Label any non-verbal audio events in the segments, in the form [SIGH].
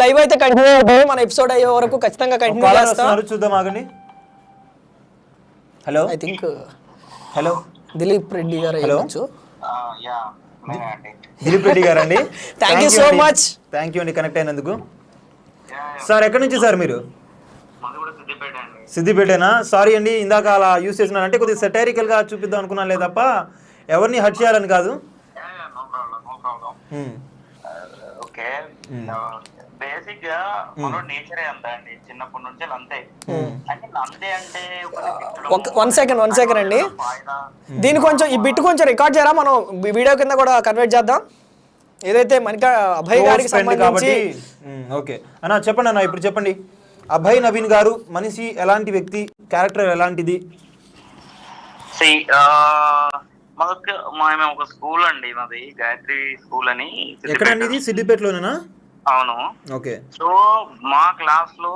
Live అయితే continue అవుతుంది మన ఎపిసోడ్ అయ్యే వరకు ఖచ్చితంగా కంటిన్యూ చేస్తాం. చూద్దాం ఆగండి. Hello I think hello Dilip Reddy గారు. అయ్యొచ్చు యా నేనే అండి దిలీప్ రెడ్డి గారు అండి [LAUGHS] Thank you so much. Thank you అండి కనెక్ట్ అయినందుకు. సార్ ఎక్కడి నుంచి సార్ మీరు? సిద్దిపేటేనా? సారీ అండి ఇందాక అలా యూస్ చేసినాను. అంటే కొద్దిగా satirical గా చూపిద్దాం అనుకున్నాను లేదు తప్ప ఎవరిని హర్ట్ చేయాలని కాదు. No problem no problem um, okay బేసిక్గా మన నేచరే అంత అండి. చిన్నప్పటి నుంచి అంతే. అంటే అంతే అంటే వన్ సెకండ్ వన్ సెకండ్ అండి. దీన్ని కొంచెం ఈ బిట్ కొంచెం రికార్డ్ చేయరా? మనం వీడియో కింద కూడా కన్వర్ట్ చేద్దాం. ఏదైతే మనక అభయ్ గారికి సంబంధించి ఓకే. అన్న చెప్పండి అన్న ఇప్పుడు చెప్పండి. అభయ్ నవీన్ గారు మనిషి ఎలాంటి వ్యక్తి క్యారెక్టర్ ఎలాంటిది? మాకు మేము ఒక స్కూల్ అండి మాది గాయత్రి స్కూల్ అని సిద్దిపేట. ఎక్కడండి ఇది? సిద్దిపేటలోనేనా? అవును. ఓకే. సో మా క్లాస్లో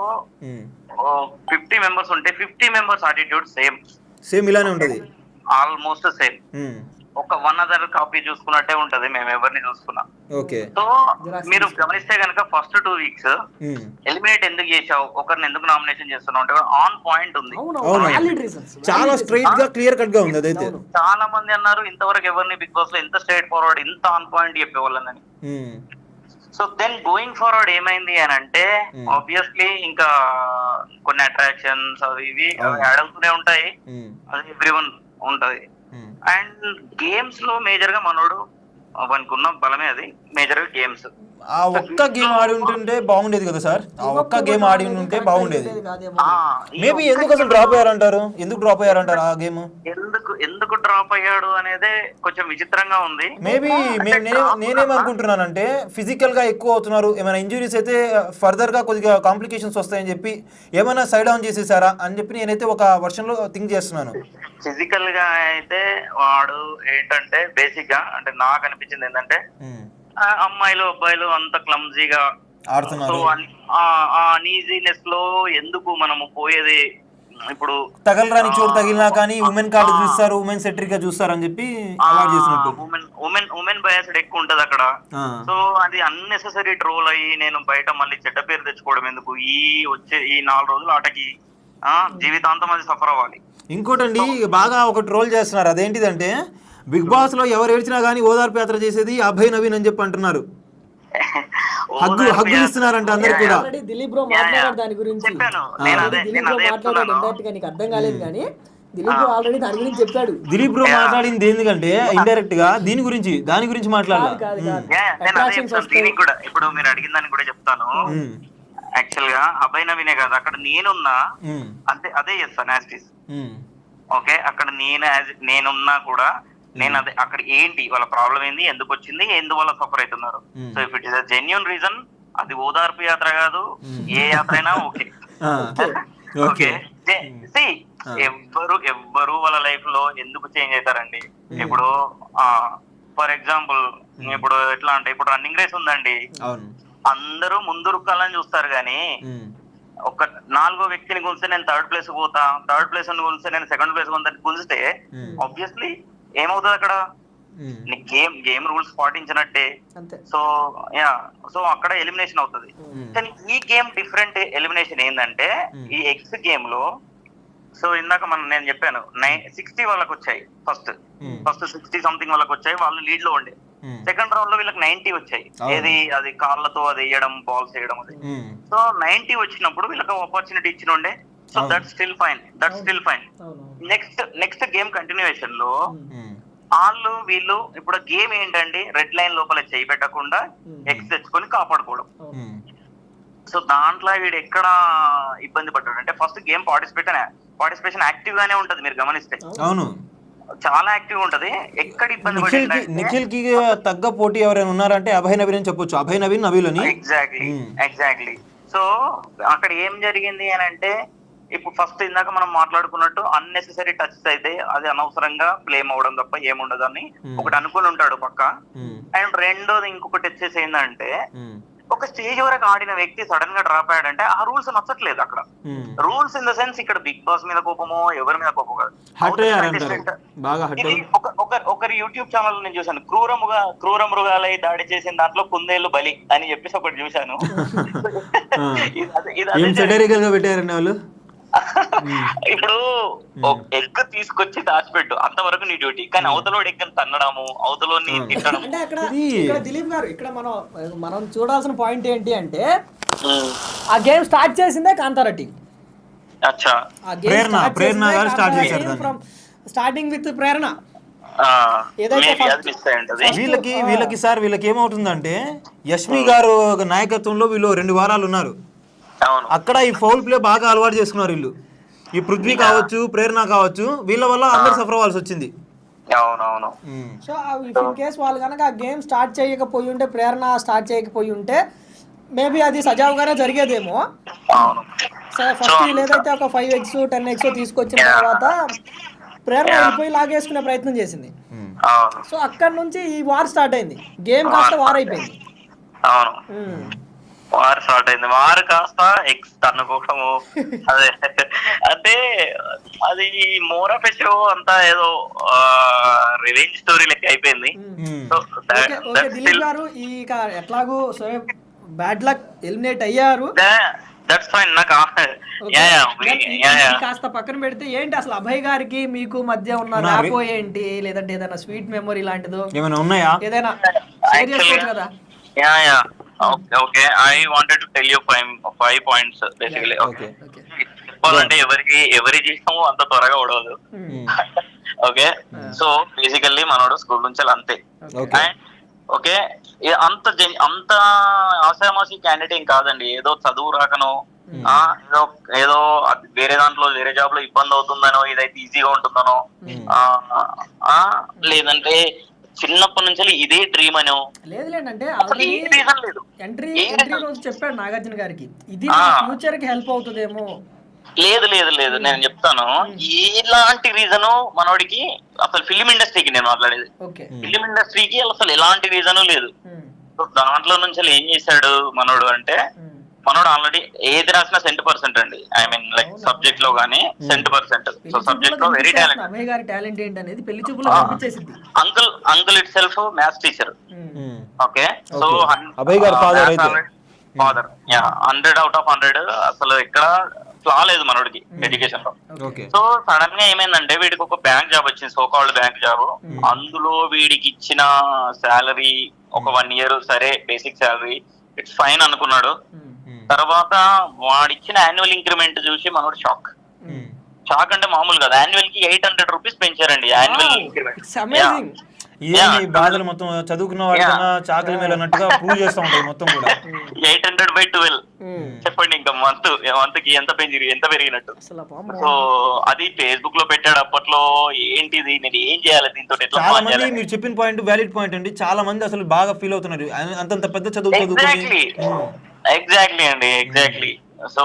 ఫిఫ్టీ మెంబర్స్ ఉంటే fifty members attitude same. Same ఇలానే ఉంటుంది. Almost same. ఒక వన్ అదర్ కాపీ చూసుకున్నట్టే ఉంటది మేము ఎవరిని చూసుకున్నా. ఓకే. సో మీరు గమనిస్తే కనుక ఫస్ట్ టూ వీక్స్ ఎలిమినేట్ ఎందుకు చేసావు ఒకరిని ఎందుకు నామినేషన్ చేస్తున్నావు అంటే ఆన్ పాయింట్ ఉంది. చాలా స్ట్రైట్గా క్లియర్ కట్గా ఉంది అదైతే. చాలా మంది అన్నారు ఇంతవరకు ఎవరిని బిగ్ బాస్లో ఎంత స్ట్రైట్ ఫార్వర్డ్ ఇంత ఆన్ పాయింట్ చెప్పేవాళ్ళని సో దెన్ గోయింగ్ ఫార్వర్డ్ ఏమైంది అని అంటే Hmm. ఆబ్వియస్లీ ఇంకా కొన్ని అట్రాక్షన్స్ అవి ఇవి అవి యాడ్ అవుతూనే ఉంటాయి. ఉమ్, అది ఎవ్రీ వన్ ఉంటది అండ్ గేమ్స్లో మేజర్గా మనోడు వానికి ఉన్న బలమే అది. మేజర్గా గేమ్స్ ఆ ఒక్క గేమ్ ఆడి ఉంటుంటే బాగుండేది కదా సార్? ఆ ఒక్క గేమ్ ఆడి ఉంటే బాగుండేది. మేబీ ఎందుకు అసలు డ్రాప్ అయ్యారంటారు? ఎందుకు డ్రాప్ అయ్యారంటారు ఆ గేమ్? ఎందుకు ఎందుకు డ్రాప్ అయ్యాడు అనేది కొంచెం విచిత్రంగా ఉంది. మేబీ నేనేమనుకుంటున్నానంటే ఫిజికల్గా ఎక్కువ అవుతున్నారు ఏమైనా ఇంజురీస్ అయితే ఫర్దర్గా కొద్దిగా కాంప్లికేషన్స్ వస్తాయని చెప్పి ఏమైనా సైడ్ ఆన్ చేసేసారా అని చెప్పి నేనైతే ఒక వర్షన్లో థింక్ చేస్తున్నాను. ఫిజికల్గా అయితే వాడు ఏంటంటే బేసిక్గా అంటే నాకు అనిపించింది ఏంటంటే ఆ అమ్మాయిలు అబ్బాయిలు అంత క్లమ్జీగా. ఆడుతున్నారు. అనీజీనెస్లో ఎందుకు మనము పోయేది? ఇప్పుడు తగలరాని చోటు తగిలినా కానీ ఉమెన్ కార్డు చూస్తారు ఉమెన్ సెట్రిక్గా చూస్తారు అని చెప్పి ఉమెన్ ఉమెన్ ఉమెన్ బయాస్డ్ ఎక్కువ ఉంటది అక్కడ. సో అది అన్నెసెసరీ ట్రోల్ అయ్యి నేను బయట మళ్ళీ చెడ్డ పేరు తెచ్చుకోవడం ఎందుకు? ఈ వచ్చే ఈ నాలుగు రోజులు ఆటకి జీవితాంతం అది సఫర్ అవ్వాలి. ఇంకోటండి బాగా ఒక ట్రోల్ చేస్తున్నారు. అదేంటిదంటే బిగ్ బాస్లో ఎవరు ఏడ్చినా కానీ ఓదార్పు యాత్ర చేసేది అభయ్ నవీన్ అని చెప్పి అంటున్నారు. హగ్గు హగ్గులు ఇస్తున్నారంట అందరికి కూడా. దిలీప్ బ్రో. మాట్లాడారు దాని గురించి. చెప్పాను. నేను అదే దిలీప్ నేను బ్రో అదే మాట్లాడాడు చెప్తున్నాను. ఇండైరెక్ట్గా నీకు అర్థం కాలేదు కానీ దిలీప్ బ్రో ఆల్రెడీ దాని గురించి చెప్పాడు. దిలీప్ బ్రో మాట్లాడింది ఎందుకంటే ఇండైరెక్ట్గా దీని గురించి దాని గురించి మాట్లాడాలి? కాదు కాదు యా, నేను అదే Attractions చెప్తాను దీనికి కూడా ఇప్పుడు మీరు అడిగిన దానికి కూడా చెప్తాను. యాక్చువల్గా అభయ్ నవీనే కాదు అక్కడ నేనున్నా అంతే అదే చేస్తాను యాస్టిస్ ఉమ్, ఓకే అక్కడ నేను నేనున్నా కూడా నేను అదే అక్కడ ఏంటి? వాళ్ళ ప్రాబ్లం ఏంది? ఎందుకు వచ్చింది? ఎందువల్ల సఫర్ అవుతున్నారు? Hmm. So if it is a genuine reason అది ఓదార్పు యాత్ర కాదు. ఏ యాత్ర అయినా ఓకే. [LAUGHS] [LAUGHS] ఓకే. సి ఎవ్వరు ఎవ్వరు వాళ్ళ లైఫ్లో ఎందుకు చేంజ్ అవుతారండి? ఇప్పుడు ఫర్ ఎగ్జాంపుల్ ఇప్పుడు ఎట్లా అంటే ఇప్పుడు రన్నింగ్ రేస్ ఉందండి. అందరూ ముందు రుక్కాలని చూస్తారు కానీ ఒక నాలుగో వ్యక్తిని గుంజితే నేను థర్డ్ ప్లేస్ పోతా థర్డ్ ప్లేస్ గుంజితే నేను సెకండ్ ప్లేస్ గుంజితే Hmm. ఆబ్వియస్లీ ఏమవుతుంది అక్కడ? గేమ్ గేమ్ రూల్స్ పాటించినట్టే. సో యా సో అక్కడ ఎలిమినేషన్ అవుతుంది. కానీ ఈ గేమ్ డిఫరెంట్ ఎలిమినేషన్ ఏంటంటే. ఈ ఎక్స్ గేమ్లో సో ఇందాక మనం నేను చెప్పాను నైన్ సిక్స్టీ వాళ్ళకి వచ్చాయి ఫస్ట్ ఫస్ట్ సిక్స్టీ సంథింగ్ వాళ్ళకి వచ్చాయి వాళ్ళు లీడ్లో ఉండే సెకండ్ రౌండ్లో వీళ్ళకి నైన్టీ వచ్చాయి. ఏది? అది కార్లతో అది వేయడం బాల్స్ వేయడం అది. సో నైన్టీ వచ్చినప్పుడు వీళ్ళకి ఆపర్చునిటీ ఇచ్చిన ఉండే. So. That still fine that still fine next next game కంటిన్యూయేషన్లో వాళ్ళు వీళ్ళు ఇప్పుడు గేమ్ ఏంటండి? రెడ్ లైన్ లోపల చేయి పెట్టకుండా Hmm. ఎక్స్ తెచ్చుకొని కాపాడుకోవడం. సో దాంట్లో వీడు ఎక్కడ ఇబ్బంది పడ్డాడు? అంటే first game participation participation active గానే ఉంటది మీరు గమనిస్తే. అవును. చాలా యాక్టివ్ ఉంటది. ఎక్కడ ఇబ్బంది పడిందంటే నిఖిల్కి తగ్గ పోటీ ఎవరైనా ఉన్నారంటే అభయ్ నవీన్ అని చెప్పొచ్చు. అభయ్ నవీన్ నవీల్ అని. Exactly Hmm. ఎగ్జాక్ట్లీ సో అక్కడ ఏం జరిగింది అని అంటే ఇప్పుడు ఫస్ట్ ఇందాక మనం మాట్లాడుకున్నట్టు అన్నెసెసరీ టచ్ అయితే అది అనవసరంగా బ్లేమ్ అవడం తప్ప ఏముండదు అని Hmm. ఒకటి అనుకుని ఉంటాడు పక్క. ఉమ్, అండ్ రెండోది ఇంకొకటి వచ్చేసి ఏంటంటే ఉమ్, ఒక స్టేజ్ వరకు ఆడిన వ్యక్తి సడన్గా డ్రాప్ అయ్యాడంటే ఆ రూల్స్ నచ్చట్లేదు అక్కడ. రూల్స్ ఇన్ ద సెన్స్ ఇక్కడ బిగ్ బాస్ మీద కోపమో ఎవరి మీద కోపం కాదు. ఒకరి యూట్యూబ్ ఛానల్ నేను చూశాను. క్రూరముగా క్రూర మృగాలై దాడి చేసిన దాంట్లో కుందేలు బలి అని చెప్పేసి ఒకటి చూశాను. [LAUGHS] [LAUGHS] [LAUGHS] ఇప్పుడు ఎగ్ తీసుకొచ్చి దాచిపెట్టు. అంతవరకు నీ డ్యూటీ. కానీ అవతలోడు ఎగ్ తన్నడము అవతలోని తిట్టడం అంటే అక్కడ ఇక్కడ దిలీప్ గారు ఇక్కడ మనం మనం చూడాల్సిన పాయింట్ ఏంటి అంటే ఆ గేమ్ స్టార్ట్ చేసిందే కాంతారా టీం. అచ్చా. ఆ గేమ్ ప్రేరణ, స్టార్ట్ ప్రేరణ చేసిందే గారు స్టార్ట్ కాంతారా చేశారు. From starting with Prerana. వీళ్ళకి వీళ్ళకి సార్ వీళ్ళకి ఏమవుతుందంటే యష్మి గారు ఒక నాయకత్వంలో వీళ్ళు రెండు వారాలు ఉన్నారు. అక్కడ ఈ ఫౌల్ ప్లే బాగా అలవాటు చేసుకున్నారు వీళ్ళు. ఈ పృథ్వీ కావచ్చు ప్రేరణ కావచ్చు వీళ్ళ వల్ల అందరు సఫర్ అవ్వాల్సి వచ్చింది. అవునవును. సో ఇఫ్ ఇన్ కేస్ వాళ్ళు కనుక ఆ గేమ్ స్టార్ట్ చేయకపోయి ఉంటే ప్రేరణ స్టార్ట్ చేయకపోయి ఉంటే మేబీ అది సజావుగానే జరిగేదేమో. అవును. ఫస్ట్ ఏదైతే ఒక ఫైవ్ ఎక్స్ టెన్ ఎక్స్ తీసుకొచ్చిన తర్వాత ప్రేరణ వెళ్ళిపోయి లాగేసుకునే ప్రయత్నం చేసింది. అవును. సో అక్కడ నుంచి ఈ వార్ స్టార్ట్ అయింది. గేమ్ కాస్త వార్ అయిపోయింది. వారు స్టార్ట్ అయింది. వారు కాస్త ఎక్స్ తన్నుకోవడము [LAUGHS] అదే. అంటే అది మోర్ ఆఫ్ షో అంతా ఏదో రివెంజ్ స్టోరీ లెక్క అయిపోయింది. గారు ఈ ఎట్లాగూ సో బ్యాడ్ లక్ ఎలిమినేట్ అయ్యారు. దట్స్ ఫైన్ నాకు కాస్త పక్కన పెడితే ఏంటి అసలు అభయ్ గారికి మీకు మధ్య ఉన్న రాపో ఏంటి? లేదంటే ఏదైనా స్వీట్ మెమరీ లాంటిదో? ఏమైనా ఉన్నాయా? ఏదైనా కదా? Yeah yeah. Okay I wanted to tell you five five points basically okay చెప్పాలంటే ఎవరికి ఎవరి జీవితం అంత త్వరగా ఉడవదు Hmm. ఓకే సో బేసికల్లీ మనోడు స్కూల్ నుంచి అంతే. ఓకే అండ్ ఓకే అంత అంత ఆశామాసి క్యాండిడేట్ ఏం కాదండి. ఏదో చదువు రాకనో ఆ, ఏదో ఏదో వేరే దాంట్లో వేరే జాబ్లో ఇబ్బంది అవుతుందనో ఇదైతే ఈజీగా ఉంటుందనో ఆ, ఆ, లేదంటే చిన్నప్పటి నుంచి ఇదే డ్రీమ్ అనో. Entry entry? రోజు చెప్పాడు నాగార్జున గారికి. ఇది. ఫ్యూచర్కి హెల్ప్ అవుతుందేమో. లేదు లేదు లేదు నేను చెప్తాను. ఎలాంటి రీజను మనోడికి అసలు ఫిలిం ఇండస్ట్రీకి నేను మాట్లాడేది. ఫిలిం ఇండస్ట్రీకి అసలు ఎలాంటి రీజను లేదు. దాంట్లో నుంచి ఏం చేశాడు మనోడు అంటే. మనోడు ఆల్రెడీ ఏది రాసినా సెంట్ పర్సెంట్ అండి. ఐ మీన్ లైక్ సబ్జెక్ట్లో గానీ సెంట్ పర్సెంట్ సో సబ్జెక్ట్లో వెరీ టాలెంట్ అభయ్ గారి టాలెంట్ ఏంటి అనేది పెళ్ళి చూపులో uncle uncle itself maths teacher. Okay so. Abhay గారి. Father yeah hundred out of hundred అసలు ఎక్కడ ఫ్లా లేదు మనోడికి ఎడ్యుకేషన్లో. ఓకే సో సడన్గా ఏమైందంటే వీడికి ఒక బ్యాంక్ జాబ్ వచ్చింది సో కాల్డ్ బ్యాంక్ జాబ్ అందులో వీడికి ఇచ్చిన శాలరీ ఒక వన్ ఇయర్ సరే బేసిక్ శాలరీ ఇట్స్ ఫైన్ అనుకున్నాడు. ఉమ్. తర్వాత వాడిచ్చిన యాన్యువల్ ఇంక్రిమెంట్ చూసి మనోడు షాక్ షాక్ అంటే మామూలు కదా. యాన్యువల్కి ఎయిట్ హండ్రెడ్ రూపీస్ పెంచారండి యాన్యువల్ ఇంక్రిమెంట్ ఈ బాధలు మొత్తం చదువుకున్న వాడికన్నా చాకలి మేలు అన్నట్టుగా ప్రూవ్ చేస్తూ ఉంటాయి మొత్తం కూడా. ఎయిట్ హండ్రెడ్ బై ట్వెల్వ్ చెప్పండి ఇంకా మంత్ మంత్కి ఎంత పెంచి ఎంత పెరిగినట్టు. సో అది ఫేస్బుక్లో పెట్టాడు అప్పట్లో. ఏంటిది? నేను ఏం చేయాలి? దీంతో చాలా? మంది మీరు చెప్పిన పాయింట్ వ్యాలిడ్ పాయింట్ అండి. చాలా మంది అసలు బాగా ఫీల్ అవుతున్నారు. అంతంత పెద్ద చదువు చదువుకొని ఎగ్జాక్ట్లీ అండి ఎగ్జాక్ట్లీ సో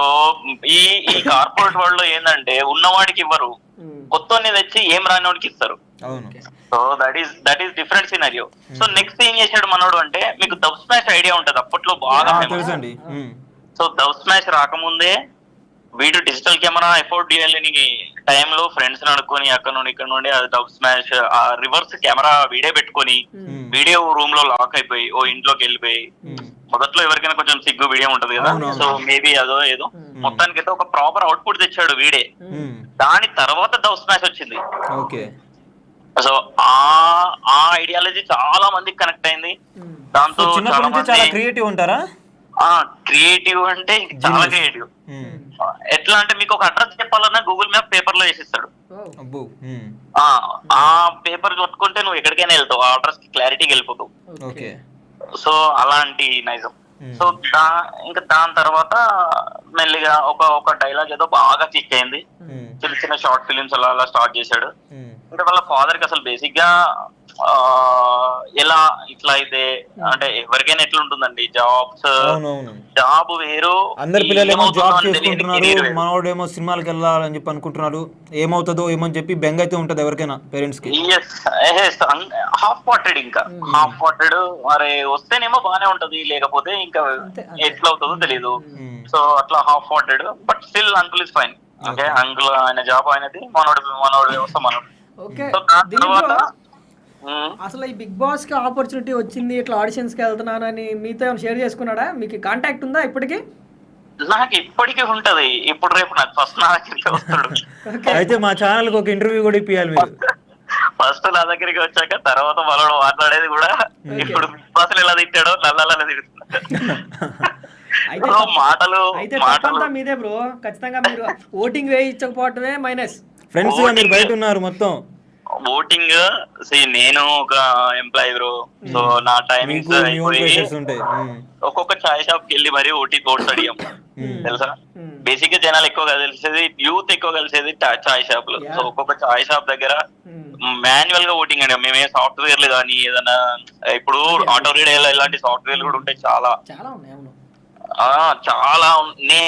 ఈ ఈ కార్పొరేట్ వరల్డ్లో ఏంటంటే ఉన్నవాడికి ఇవ్వరు. కొత్త తెచ్చి ఏం రానివాడికి ఇస్తారు. అవును. So that is that is different scenario so next ఏం చేశాడు మనోడు అంటే మీకు దబ్ స్మాష్ ఐడియా ఉంటది అప్పట్లో బాగా. సో దబ్ స్మాష్ రాకముందే వీడు డిజిటల్ కెమెరా ఎఫోర్డ్ చేయాలని టైంలో ఫ్రెండ్స్ అనుకొని అక్కడ నుండి ఇక్కడ నుండి అది డబ్ స్మాష్ ఆ రివర్స్ కెమెరా వీడియో పెట్టుకొని వీడియో రూమ్లో లాక్ అయిపోయి ఓ ఇంట్లోకి వెళ్ళిపోయి. ఉమ్. మొదట్లో ఎవరికైనా కొంచెం సిగ్గు వీడియో ఉంటది కదా. సో మేబీ అదో ఏదో. మొత్తానికి అయితే ఒక ప్రాపర్ అవుట్పుట్ తెచ్చాడు వీడే. దాని తర్వాత డబ్ స్మాష్ వచ్చింది. ఓకే. సో ఆ ఆ ఐడియాలజీ చాలా మందికి కనెక్ట్ అయింది. దాంతో చాలా నుంచి చాలా మంది క్రియేటివ్ ఉంటారా? క్రియేటివ్ అంటే ఇంక చాలా. Creative um. ఎట్లా అంటే మీకు ఒక అడ్రస్ చెప్పాలన్నా గూగుల్ మ్యాప్ పేపర్లో వేసిస్తాడు ఉమ్. ఆ పేపర్ పట్టుకుంటే నువ్వు ఎక్కడికైనా వెళ్తావు ఆ అడ్రస్కి క్లారిటీకి వెళ్ళిపోతావు సో అలాంటి నైజం Hmm. సో దా ఇంకా దాని తర్వాత మెల్లిగా ఒక ఒక డైలాగ్ ఏదో బాగా చిక్ అయింది. చిన్న చిన్న షార్ట్ ఫిలిమ్స్ అలా అలా స్టార్ట్ చేశాడు. అంటే వాళ్ళ ఫాదర్కి అసలు బేసిక్గా ఎలా ఇట్లా అయితే అంటే ఎవరికైనా ఎట్లా ఉంటుందండి జాబ్స్ జాబ్ వేరు అందరి పిల్లలు ఏమో జాబ్ అని చేసుకుంటున్నారు వేరు. మనోడేమో సినిమాలకు వెళ్ళాలని చెప్పి అనుకుంటున్నాడు ఏమవుతుందో ఏమని చెప్పి బెంగ అయితే ఉంటది ఎవరికైనా పేరెంట్స్కి హాఫ్ పార్టెడ్ ఇంకా. హాఫ్ పార్టెడ్ మరి వస్తేనేమో బానే ఉంటది లేకపోతే ఇంకా ఎట్లా అవుతుందో తెలియదు ఉమ్. సో అట్లా half parted but still uncle is fine okay uncle ఆయన జాబ్ ఆయనది మనోడు మనోడు వ్యవస్థ మనోడు. సో దాని తర్వాత. అసలు ఈ బిగ్ బాస్కి ఆపర్చునిటీ వచ్చింది ఇట్లా ఆడిషన్స్కి వెళ్తున్నానని మీతో ఏమైనా షేర్ చేసుకున్నాడా? మీకు కాంటాక్ట్ ఉందా ఇప్పటికి? నాకు ఇప్పటికీ ఉంటది. ఇప్పుడు రేపు నాకు ఫస్ట్ నా దగ్గరికి వస్తాడు. అయితే మా ఛానల్కి ఒక ఇంటర్వ్యూ కూడా ఇప్పియాలి మీరు. ఫస్ట్ నా దగ్గరికి వచ్చాక తర్వాత మనోడు మాట్లాడేది కూడా ఇప్పుడు బిగ్ బాస్ ఎలా తిట్టాడో నల్లలా తిడుతున్నాడు మాటలు అయితే మాటలు. తప్పంతా మీదే బ్రో. ఖచ్చితంగా మీరు ఓటింగ్ వేయించకపోవటమే మైనస్. ఫ్రెండ్స్గా మీరు బయట ఉన్నారు మొత్తం. ఓటింగ్ నేను ఒక ఎంప్లాయీ బ్రో సో నా టైమింగ్స్ అయిపోయి ఉమ్. ఒక్కొక్క చాయ్ షాప్కి వెళ్ళి మరి ఓటీ ఓట్స్ అడిగాం. తెలుసా? Hmm. బేసిక్గా జనాలు ఎక్కువ కలిసేది యూత్ ఎక్కువ కలిసేది టా- చాయ్ షాప్లో. సో ఒక్కొక్క చాయ్ షాప్ దగ్గర Hmm. మాన్యువల్గా ఓటింగ్ అడిగాం. మేమే సాఫ్ట్వేర్లు కానీ ఏదైనా ఇప్పుడు ఆటో రీడ్ ఇలాంటి సాఫ్ట్వేర్లు కూడా ఉంటాయి చాలా. చాలా నే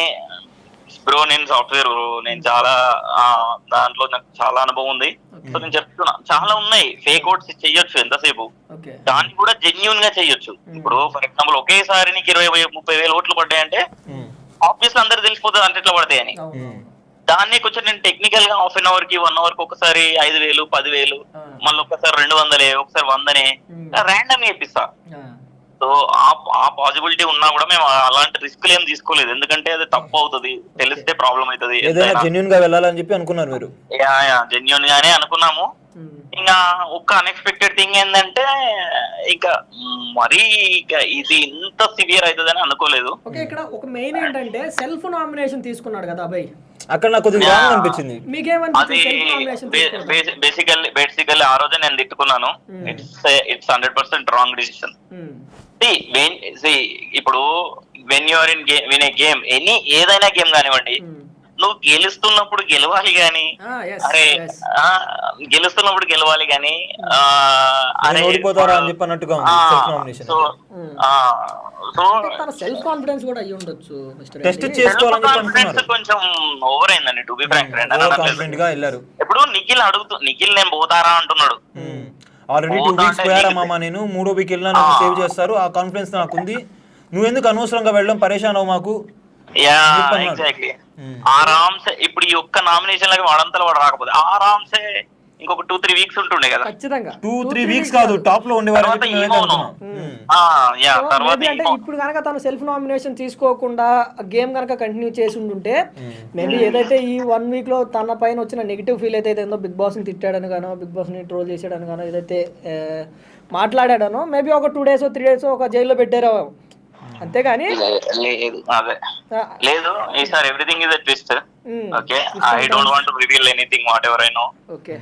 బ్రో నేను సాఫ్ట్వేర్ బ్రో నేను చాలా ఆ, దాంట్లో నాకు చాలా అనుభవం ఉంది. సో నేను చెప్తున్నా. చాలా ఉన్నాయి. ఫేక్ ఓట్స్ చెయ్యొచ్చు ఎంతసేపు. ఓకే దాన్ని కూడా జెన్యున్గా చెయ్యొచ్చు ఇప్పుడు ఫర్ ఎగ్జాంపుల్ ఒకేసారి నీకు ఇరవై ముప్పై వేలు ఓట్లు పడ్డాయంటే ఉమ్. ఆబ్వియస్ అందరు తెలిసిపోతుంది అంటే ఎట్లా పడతాయని. ఉమ్. దాన్ని కొంచెం నేను టెక్నికల్గా హాఫ్ అన్ అవర్కి వన్ అవర్కి ఒకసారి ఐదు వేలు పది వేలు ఆ. మళ్ళీ ఒకసారి రెండు వందలే ఒకసారి వందనే Hmm. ర్యాండమ్ చేపిస్తా. సో ఆ ఆ పాసిబిలిటీ ఉన్నా కూడా మేము అలాంటి రిస్క్ ఏం తీసుకోలేదు. ఎందుకంటే అది తప్పు అవుతుంది. తెలిస్తే ప్రాబ్లం అవుతుంది. ఏదైనా జెన్యున్గా వెళ్ళాలని చెప్పి అనుకున్నారు మీరు? జెన్యున్ గానే అనుకున్నాము. Hmm. ఇంకా ఒక్క అన్ఎక్స్పెక్టెడ్ థింగ్ ఏంటంటే ఇంకా మరీ ఇక ఇది ఇంత సివియర్ అవుతుందని అనుకోలేదు. ఓకే ఇక్కడ ఒక మెయిన్ ఏంటంటే సెల్ఫ్ నామినేషన్ తీసుకున్నాడు కదా అబ్బాయి అక్కడ నాకు కొద్దిగా. రాంగ్ అనిపించింది. అది బేసికల్లీ బేసికల్లీ ఆ రోజే నేను తిట్టుకున్నాను. It's it's hundred percent wrong decision. ఇప్పుడు when you're in game win a game any ఏదైనా గేమ్ కానివ్వండి Hmm. నువ్వు గెలుస్తున్నప్పుడు గెలవాలి గాని Ah, yes, అరే గెలుస్తున్నప్పుడు గెలవాలి గాని ఉంది self nomination. సో సో అంటే తన సెల్ఫ్ కాన్ఫిడెన్స్ కూడా అయ్యి ఉండొచ్చు మిస్టర్ టెస్ట్ రెడ్డి. చేసుకోవాలని చెప్పి కాన్ఫిడెన్స్ అనుకున్నారు కొంచెం ఓవర్ అయిందండి టు బి ఫ్రాంక్ ఇప్పుడు నిఖిల్ అడుగుతూ నిఖిల్ నేను పోతారా అంటున్నాడు. ఆల్రెడీ టూ వీక్స్ అంటే పోయారా నీకు- మామ నేను? మూడో వీక్ వెళ్ళినా నాకు సేవ్ చేస్తారు. ఆ కాన్ఫిడెన్స్ నాకు ఉంది నువ్వు ఎందుకు అనవసరంగా వెళ్ళడం? పరేషాన్ అవ్వ మాకు. ఎగ్జాక్ట్లీ. ఆరామ్సే ఇప్పుడు ఈ ఒక్క నామినేషన్ లకి వాడంతలో వాడు రాకపోతే ఆరామ్సే ఇంకొక టూ త్రీ వీక్స్ ఉంటుండే కదా. ఖచ్చితంగా. టూ త్రీ వీక్స్ కాదు టాప్లో ఉండేవారు తర్వాత ఈగోను. ఆ యా తర్వాత అంటే ఇప్పుడు కనుక తను సెల్ఫ్ నామినేషన్ తీసుకోకుండా గేమ్ కనుక కంటిన్యూ చేసి ఉంటుంటే మేబీ ఏదైతే ఈ వన్ వీక్లో తన పైన వచ్చిన నెగిటివ్ ఫీల్ అయితే ఏందో బిగ్ బాస్ని తిట్టాడని గానో బిగ్ బాస్ని ట్రోల్ చేసాడని గానో ఏదైతే మాట్లాడాడనో మేబీ ఒక టూ డేస్ త్రీ డేస్ ఒక జైల్లో పెట్టారో అంతేగాని లేదు లేదు ఈసారి everything is a twist okay. I don't want to reveal anything whatever I know okay.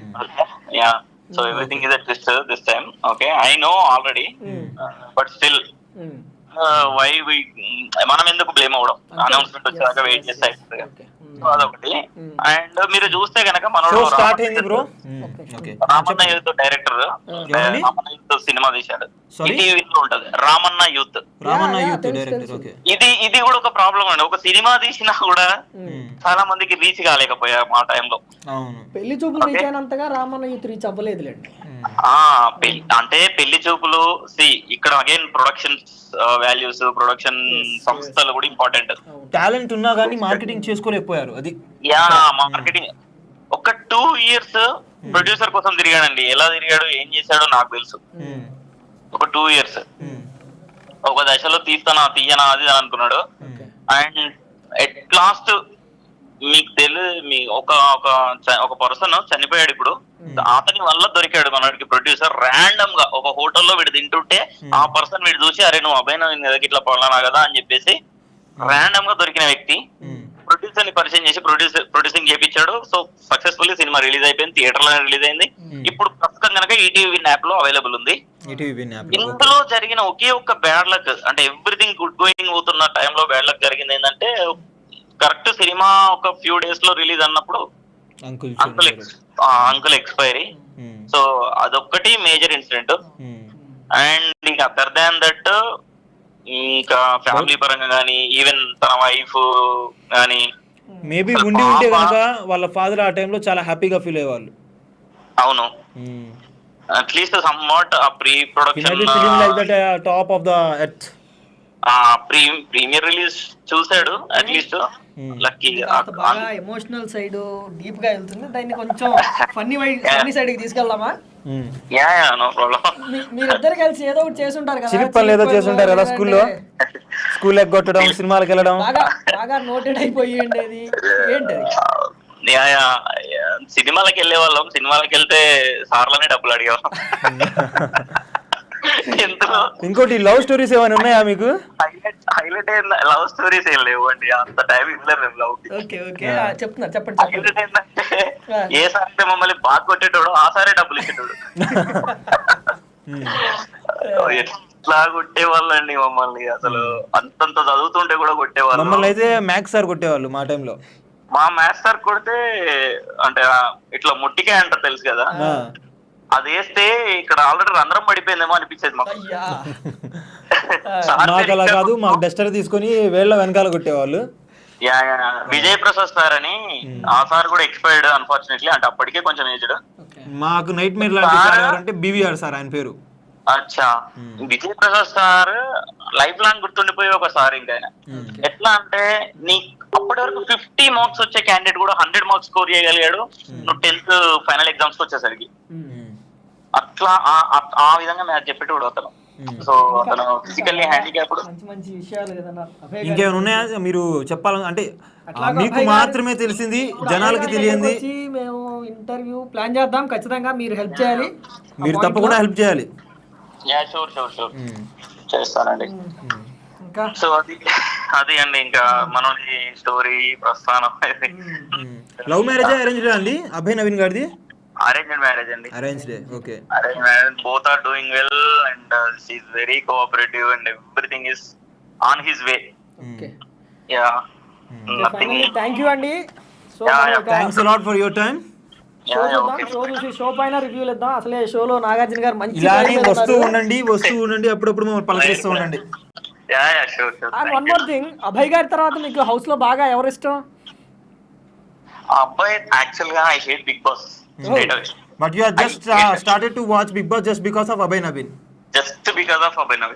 Yeah so everything is a twist this time okay I know already but still um, why మనం ఎందుకు blame అవ్వడం? Announcement వచ్చాక wait చేస్తే so అదొకటి and మీరు చూస్తే కనుక మనోడు స్టార్ట్ రామన్న అయింది bro okay Ramanna youth director? Ramanna youth cinema తీశాడు ఉంటది. Ramanna youth. Ramanna youth director. Okay ఇది ఇది కూడా ఒక ప్రాబ్లం అండి. ఒక సినిమా తీసినా కూడా చాలా మందికి రీచ్ కాలేకపోయాం ఆ టైంలో అవును. పెళ్ళి చూపులు రీచ్ అయినంతగా రామన్న యూత్ రీచ్ అవ్వలేదులేండి. అంటే పెళ్ళి చూపులు సి ఇక్కడ అగైన్ ప్రొడక్షన్ వాల్యూస్ ప్రొడక్షన్ సంస్థలు కూడా ఇంపార్టెంట్ టాలెంట్ ఉన్నా కానీ మార్కెటింగ్ చేసుకోలేకపోయారు. అది యా మార్కెటింగ్ ఒక టూ ఇయర్స్ ప్రొడ్యూసర్ కోసం తిరిగాడండి. ఎలా తిరిగాడు ఏం చేశాడో నాకు తెలుసు. ఉమ్. ఒక టూ ఇయర్స్ ఉమ్. ఒక దశలో తీస్తానా తీయనా అది అనుకున్నాడు. అండ్ ఎట్ లాస్ట్ మీకు తెలు మీ ఒక ఒక ఒక పర్సన్ చనిపోయాడు ఇప్పుడు. అతని వల్ల దొరికాడు మనకి ప్రొడ్యూసర్. ర్యాండమ్గా ఒక హోటల్లో వీడు తింటుంటే ఆ పర్సన్ వీడు చూసి అరే నువ్వు అబ్బాయి నేను ఇట్లా పడలానా కదా అని చెప్పేసి ర్యాండమ్గా దొరికిన వ్యక్తి. ప్రొడ్యూసర్ని పరిచయం చేసి ప్రొడ్యూసర్ ప్రొడ్యూసింగ్ చేపించాడు సో సక్సెస్ఫుల్లీ సినిమా రిలీజ్ అయిపోయింది థియేటర్లో రిలీజ్ అయింది. ఇప్పుడు ప్రస్తుతం కనుక ఈటీవీ యాప్లో అవైలబుల్ ఉంది. యాప్ ఇందులో జరిగిన ఒకే ఒక్క బ్యాడ్ లక్ అంటే ఎవ్రీథింగ్ గుడ్ గోయింగ్ అవుతున్న టైంలో బ్యాడ్ లక్ జరిగింది ఏంటంటే కరెక్ట్ సినిమా ఒక ఫ్యూ డేస్లో రిలీజ్ అన్నప్పుడు అంకుల్ అంకుల్ ఎక్స్పైరీ సో అదొక్కటి మేజర్ ఇన్సిడెంట్ అండ్ ఇంకా అదర్ దాన్ దట్ ఇంకా ఫ్యామిలీ పరంగా కానీ ఈవెన్ తన వైఫ్ కానీ మేబీ ఉండి ఉంటే కనుక వాళ్ళ ఫాదర్ ఆ టైంలో చాలా హ్యాపీగా ఫీల్ అయ్యేవాళ్ళు. అవును. అట్లీస్ట్ సమ్ వాట్ ఆ pre production top of the earth premiere release చూసాడు అట్లీస్ట్ లక్కీ బాగా ఎమోషనల్ సైడ్ డీప్గా వెళ్తుంది. దాన్ని కొంచెం ఫన్నీ ఫన్నీ సైడ్కి తీసుకెళ్దామా. యా యా నో ప్రాబ్లం మీరిద్దరు కలిసి ఏదో ఒకటి చేసి ఉంటారు కదా పనులు ఏదో చేసి ఉంటారు కదా స్కూల్లో? స్కూల్ ఎగ్గొట్టడం [LAUGHS] సినిమాలకు వెళ్ళడం. బాగా బాగా నోటెడ్ అయిపోయి ఉండేది. ఏంటది? Yeah yeah yeah. సినిమాలకు వెళ్ళే వాళ్ళం సినిమాలకు వెళ్తే సార్లనే డబ్బులు అడిగేవాళ్ళం. [LAUGHS] [LAUGHS] ఇంకోటి లవ్ స్టోరీస్ ఏమైనా ఉన్నాయా మీకు? హైలైట్ లవ్ స్టోరీస్ ఏం లేవు అండి అంత టైం ఇవ్వలేరు మేము లవ్ ఓకే ఓకే. చెప్తున్నారు చెప్పండి చెప్పండి. హైలైట్ ఏంటంటే ఏ సార్ అయితే మమ్మల్ని బాగా కొట్టేటోడు ఆ సారే డబ్బులు ఇచ్చేటోడు. [LAUGHS] ఎట్లా కొట్టేవాళ్ళు అండి మమ్మల్ని అసలు అంతంత చదువుతుంటే కూడా కొట్టేవాళ్ళు. మమ్మల్ని అయితే మ్యాథ్స్ సార్ కొట్టేవాళ్ళు మా టైంలో మా మ్యాథ్స్ సార్ కొడితే అంటే ఇట్లా ముట్టికాయ అంటారు తెలుసు కదా? అది వేస్తే ఇక్కడ ఆల్రెడీ రంధ్రం పడిపోయిందేమో అనిపించేది మాకు. [LAUGHS] మాకు అలా కాదు మాకు డస్టర్ తీసుకొని వేళ్ళ వెనకాల కొట్టేవాళ్ళు. Yeah, yeah. Vijay Prasad sir అని ఆ సార్ కూడా ఎక్స్పైర్డ్ అన్ఫార్చునేట్లీ అంటే అప్పటికే కొంచెం ఏజ్డ్ మాకు నైట్ మేర్ లాంటి సార్ ఎవరంటే బీవీఆర్ సార్ ఆయన పేరు. అచ్చా. Vijay Prasad sir life long గుర్తుండిపోయే ఒక సార్ ఇంకా ఆయన. ఎట్లా అంటే నీ అప్పటి వరకు ఫిఫ్టీ మార్క్స్ వచ్చే క్యాండిడేట్ కూడా హండ్రెడ్ మార్క్స్ స్కోర్ చేయగలిగాడు. నువ్వు టెన్త్ ఫైనల్ ఎగ్జామ్స్కి వచ్చేసరికి. అట్లా ఆ- విధంగా మ్యాథ్ చెప్పేటోడు అతను. సో అతను ఫిజికల్లీ గారు ఇంకేమైనా ఉన్నాయా? మీరు చెప్పాలని అంటే మీకు మాత్రమే తెలిసింది జనాలకి తెలియంది. మేము ఇంటర్వ్యూ ప్లాన్ చేద్దాం ఖచ్చితంగా మీరు హెల్ప్ చేయాలి. మీరు తప్పకుండా హెల్ప్ చేయాలి. Yeah sure sure sure. చేస్తానండి. ఇంకా? సో అది అది అండి ఇంకా మనోడి స్టోరీ ప్రస్థానం లవ్ మ్యారేజ్ అరేంజ్ అండి? అభయ్ నవీన్ గారిది? అరేంజ్డ్ మ్యారేజ్ అండి. Arranged okay arrange marriage both are doing well and she's very cooperative and everything is on his way okay yeah thank you అండి. So thanks a lot for your time show చూద్దాం show చూసి show పైన రివ్యూలు ఇద్దాం. అసలే షోలో నాగార్జున గారు మంచి ఇలానే వస్తూ. ఉండండి వస్తూ ఉండండి అప్పుడప్పుడు పలకరిస్తూ ఉండండి. వన్ మోర్ థింగ్ అభయ్ గారి తర్వాత మీకు హౌస్లో బాగా ఎవరు ఇష్టం ఆ అబ్బాయి యాక్చువల్గా I hate Bigg Boss straight away but you are just started to watch Bigg Boss just because of Abhay Naveen just because of Abhinav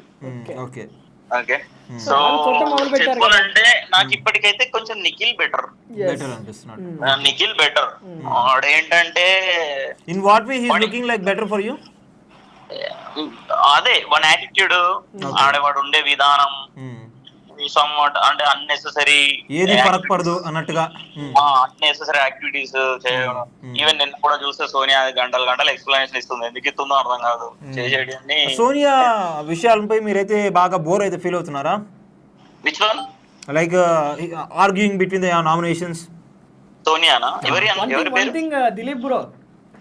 okay okay Hmm. So. చెప్పాలంటే నాకు ఇప్పటికైతే కొంచెం నిఖిల్ బెటర్ బెటర్ అనిపిస్తున్నాడు. Nikhil better ఆడేంటంటే in what way he's looking like better for you అదే one attitude ఆడవాడు ఉండే విధానం. Somewhat అంటే అన్నెసెసరీ ఏది ఫరక్ పడదు అన్నట్టుగా. Hmm. అన్నెసెసరీ యాక్టివిటీస్ చేయడం. ఈవెన్ నిన్న కూడా చూస్తే సోనియా గంటలు గంటలు ఎక్స్ప్లెనేషన్ ఇస్తుంది. ఎందుకు ఇస్తుందో అర్థం కాదు. అన్ని సోనియా విషయాలపై మీరైతే బాగా బోర్ అయితే ఫీల్ అవుతున్నారా? Which one like arguing between the nominations సోనియానా? ఎవరి ఎవరి పేరు? Thing Dilip bro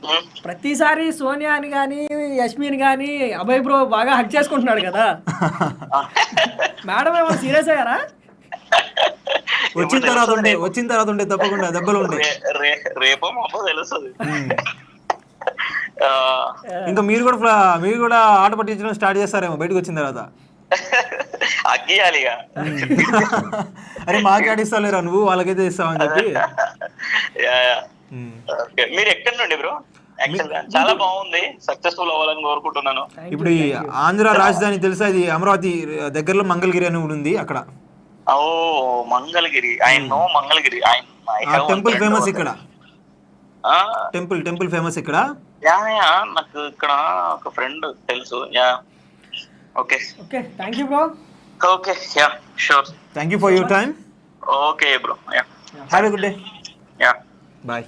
Hmm. ప్రతిసారి సోనియాని కానీ యష్మిని కానీ అభయ్ బ్రో బాగా హక్ చేసుకుంటున్నాడు కదా. [LAUGHS] [LAUGHS] మేడం ఏమైనా సీరియస్ అయ్యారా? వచ్చిన తర్వాత ఉండే వచ్చిన తర్వాత ఉండే తప్పకుండా దెబ్బలు రే- రేపో మాపో తెలుస్తుంది. ఆ, ఇంకా మీరు కూడా మీరు కూడా ఆట పట్టించడం స్టార్ట్ చేస్తారేమో బయటకు వచ్చిన తర్వాత. అగ్గియాలి ఇక అరే మాకే ఆడిస్తలేరా నువ్వు? వాళ్ళకైతే ఇస్తావని చెప్పి? Yeah, yeah. ఓకే. మీరు ఎక్కడి నుండి బ్రో? చాలా బాగుంది. సక్సెస్ఫుల్ అవ్వాలని కోరుకుంటున్నాను. ఇప్పుడు ఈ ఆంధ్ర రాజధాని తెలుసా? ఇది అమరావతి దగ్గరలో మంగళగిరి అని కూడా ఉంది అక్కడ. ఓ Mangalagiri. I know Mangalagiri. I temple famous ఇక్కడ. టెంపుల్ టెంపుల్ ఫేమస్ ఇక్కడ? యా యా నాకు ఇక్కడ ఒక ఫ్రెండ్ తెలుసు. Yeah. Okay okay thank you bro okay yeah sure thank you for your time okay bro yeah have a good day yeah bye